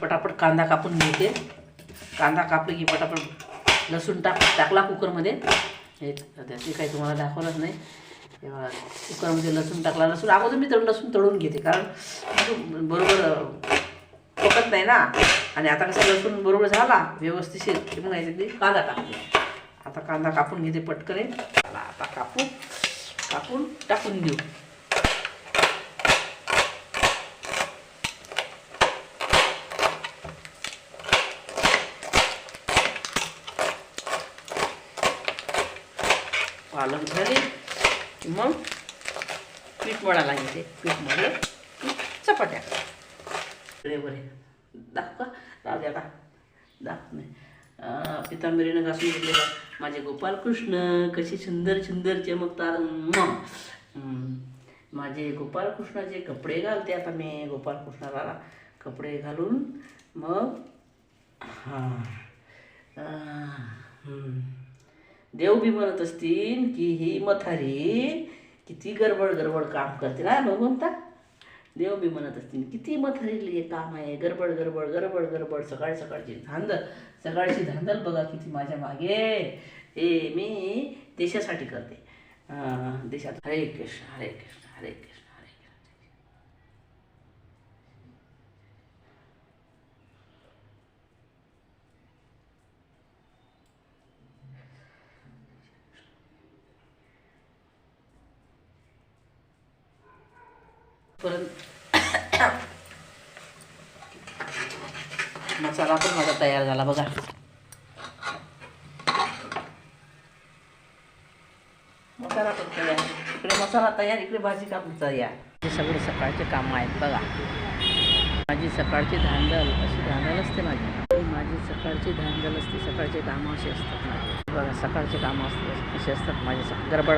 पटापट कांदा कापून घेते कांदा कापले की पटापट लसूण टाक टाकला कुकरमध्ये. हे त्याची काही तुम्हाला दाखवलंच नाही. तेव्हा कुकरमध्ये लसूण टाकला. लसूण अगोदर मी तळून लसूण तळून घेते कारण बरोबर पकत नाही ना. आणि आता कसं लसूण बरोबर झाला व्यवस्थित मग याच्यात कांदा टाकते. आता कांदा कापून घेते पटकन. आता कापू कापून टाकून देऊ पालक झाले की मग पीठ मळायला घेते पीठ मळलं चपाट्या चपात्या. बरे बरे दाखव. का राहू द्या दाख नाही पितांबरीनं घासून घेतलेलं माझे गोपालकृष्ण कसे सुंदर सुंदर चमकतात. मग माझे गोपालकृष्णाचे कपडे घालते आता मी गोपालकृष्णाला कपडे घालून मग हां. देव बी म्हणत असतील की ही मथारी किती गडबड गडबड काम करते ना भगवंता देव बी म्हणत असतील किती मथारीली हे काम आहे गडबड गडबड गडबड गडबड सकाळी सकाळची धांदल सकाळची धांदल बघा किती माझ्या मागे. हे मी देशासाठी करते. देशात हरे कृष्ण हरे कृष्ण हरे कृष्ण. परत मसाला पण माझा तयार झाला बघा. मसाला पण तयार. इकडे मसाला तयार इकडे भाजी कापून तयार. हे सगळे सकाळचे कामं आहेत बघा. माझी सकाळची धांदल अशी धांदल असते माझी. माझी सकाळची धांदल असते सकाळचे कामं अशी असतात बघा सकाळचे कामं असते असे असतात माझे. गडबड